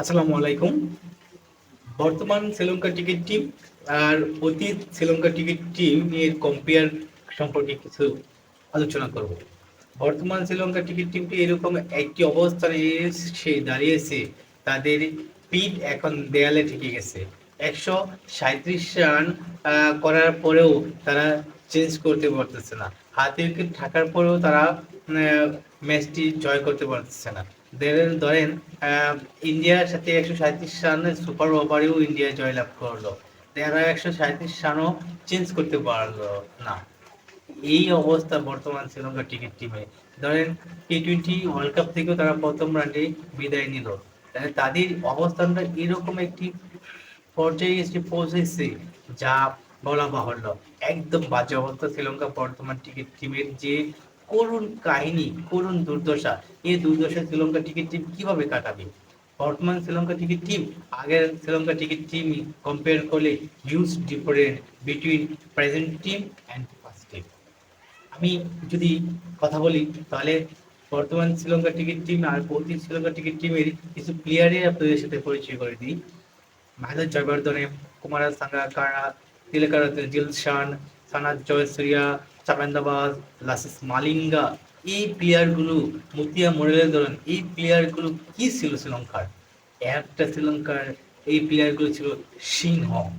আসসালামু আলাইকুম। বর্তমান শ্রীলঙ্কা টিকিট টিম আর অতীত শ্রীলঙ্কা টিকিট টিম এর কম্পেয়ার সম্পর্কে কিছু আলোচনা করব। বর্তমান শ্রীলঙ্কা টিকিট টিমটি এরকম একটি অবস্থানে এসে দাঁড়িয়েছে, তাদের পিঠ এখন দেয়ালে ঠেকে গেছে। একশো সাঁত্রিশ রান করার পরেও তারা চেঞ্জ করতে পারতেছে না। হাতে উইকেট থাকার পরেও তারা ম্যাচটি জয় করতে পারতেছে না। ধরেন ধরেন ইন্ডিয়ার সাথে একশো সাঁত্রিশ সুপার ওভারেও ইন্ডিয়া জয়লাভ করল। তারা একশো সাঁত্রিশ রানও চেঞ্জ করতে পারল না। এই অবস্থা বর্তমান টিকিট টিমে ধরেন টি টোয়েন্টি ওয়ার্ল্ড কাপ থেকেও তারা প্রথম রানে বিদায় নিল। তাদের অবস্থানটা এরকম একটি পর্যায়ে এসে পৌঁছেছে, যা বলা বাহুল্য। একদম বাজে অবস্থা শ্রীলঙ্কা বর্তমান টিকিট টিমের যে করুণ কাহিনী, করুণ দুর্দশা। এই দুর্দশা শ্রীলঙ্কা টিকিট টিম কীভাবে কাটাবে? বর্তমান শ্রীলঙ্কা টিকিট টিম আগের শ্রীলঙ্কা টিকিট টিম কম্পেয়ার করলে huge different between present team and first team আমি যদি কথা বলি, তাহলে বর্তমান শ্রীলঙ্কা টিকিট টিম আর অতীত শ্রীলঙ্কা টিকিট টিমের কিছু প্লেয়ারের আপনাদের সাথে পরিচয় করে দিই। মাহেন্দ্র জয়বর্ধনে, কুমার সাঙ্গাকারা তিলকার জিলশান সানাদ জয়সূর্যা চামেন্দাবাজ লাসিস মালিঙ্গা, এই প্লেয়ারগুলো মুতিয়া মোরেলের ধরেন এই প্লেয়ারগুলো কি ছিল শ্রীলঙ্কার? একটা শ্রীলঙ্কার, এই প্লেয়ারগুলো ছিল সিংহ।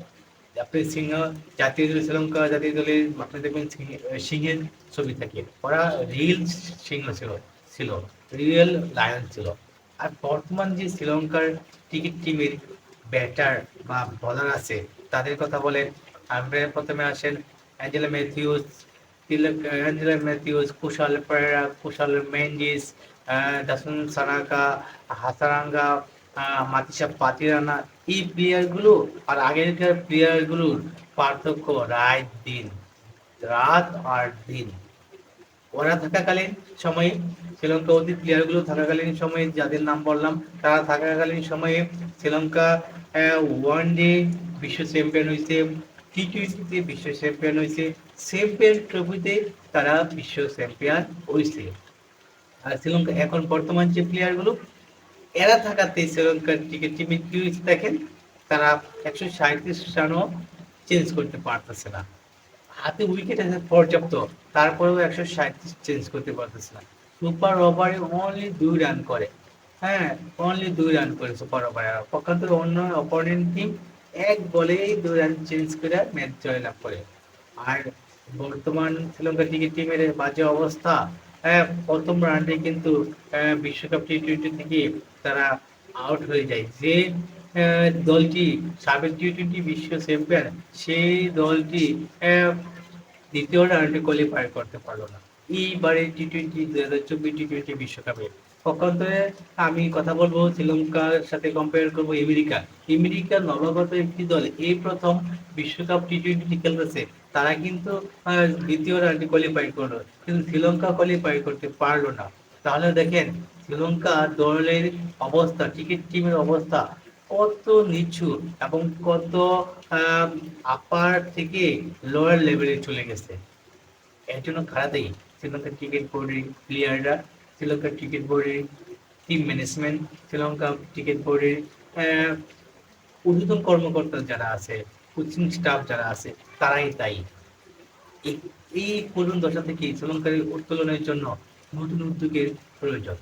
আপনি সিংহ, জাতীয় দল শ্রীলঙ্কা, জাতীয় দলের আপনি দেখবেন সিংহ- সিংহের ছবি থাকে। ওরা রিয়েল সিংহ ছিল ছিল রিয়েল লায়ন ছিল। আর বর্তমান যে শ্রীলঙ্কার টিকিট টিমের ব্যাটার বা বলার আছে, তাদের কথা বলেন। আমরা প্রথমে আসেন অ্যাঞ্জেলা ম্যাথিউস তিলক অ্যাঞ্জেলা ম্যাথিউস কুশাল পেরেরা কুশাল মেন্ডিস দাসুন সানাকা হাসারাঙ্গা আহ, মাতিসা পাতিরানা এই প্লেয়ারগুলো আর আগেরকার প্লেয়ারগুলোর পার্থক্য রাত দিন রাত আর দিন। ওরা থাকাকালীন সময়ে শ্রীলঙ্কা অতীত প্লেয়ারগুলো থাকাকালীন সময়ে যাদের নাম বললাম তারা থাকাকালীন সময়ে শ্রীলঙ্কা ওয়ান ডে বিশ্ব চ্যাম্পিয়ন হয়েছে টি টোয়েন্টিতে বিশ্ব চ্যাম্পিয়ন হয়েছে। চ্যাম্পিয়ন ট্রফিতে তারা বিশ্ব চ্যাম্পিয়ন হয়েছে। আর শ্রীলঙ্কা এখন বর্তমান যে প্লেয়ারগুলো এরা থাকাতে শ্রীলঙ্কার টিকিট টিমে কি হয়েছে দেখেন? তারা একশো সাঁত্রিশ রানও চেঞ্জ করতে পারতেছে না। হাতে উইকেট আছে পর্যাপ্ত, তারপরেও একশো সাঁত্রিশ চেঞ্জ করতে পারতেছে না। সুপার ওভারে অনলি দুই রান করে। হ্যাঁ অনলি দুই রান করে সুপার ওভারে। পক্ষান্তরে অন্য অপোনেন্ট টিম এক বলেই দুই রান চেঞ্জ করে ম্যাচ জয়লাভ করে। আর বর্তমান শ্রীলঙ্কা টিকিট টিমের বাজে অবস্থা হ্যাঁ প্রথম রানটি কিন্তু বিশ্বকাপ টি টোয়েন্টি থেকে তারা আউট হয়ে যায়। যে দলটি সাবেক টি টোয়েন্টি বিশ্ব চ্যাম্পিয়ন সেই দলটি দ্বিতীয় রাউন্ডে কোয়ালিফাই করতে পারল না। এইবারে টি টোয়েন্টি দুই হাজার চব্বিশ টি টোয়েন্টি বিশ্বকাপে। আমি কথা বলব শ্রীলঙ্কার সাথে কম্পেয়ার করব আমেরিকা। আমেরিকা নবাগত একটি দল, এই প্রথম বিশ্বকাপ টি টোয়েন্টি খেলতেছে। তারা কিন্তু দ্বিতীয় রাউন্ডে কোয়ালিফাই করল। কিন্তু শ্রীলঙ্কা কোয়ালিফাই করতে পারল না। তাহলে দেখেন, শ্রীলঙ্কা দলের অবস্থা টিকিট টিমের অবস্থা কত নিচু এবং কত আপার থেকে লোয়ার লেভেলে চলে গেছে। এর জন্য খারাপই। শ্রীলঙ্কার ক্রিকেট বোর্ডের প্লেয়াররা শ্রীলঙ্কার ক্রিকেট বোর্ডের টিম ম্যানেজমেন্ট শ্রীলঙ্কা ক্রিকেট বোর্ডের ঊর্ধ্বতন কর্মকর্তা যারা আছে কোচিং স্টাফ যারা আছে, তারাই তাই এই- এই করুণ দশা থেকে শ্রীলঙ্কার উত্তোলনের জন্য নতুন উদ্যোগের প্রয়োজন।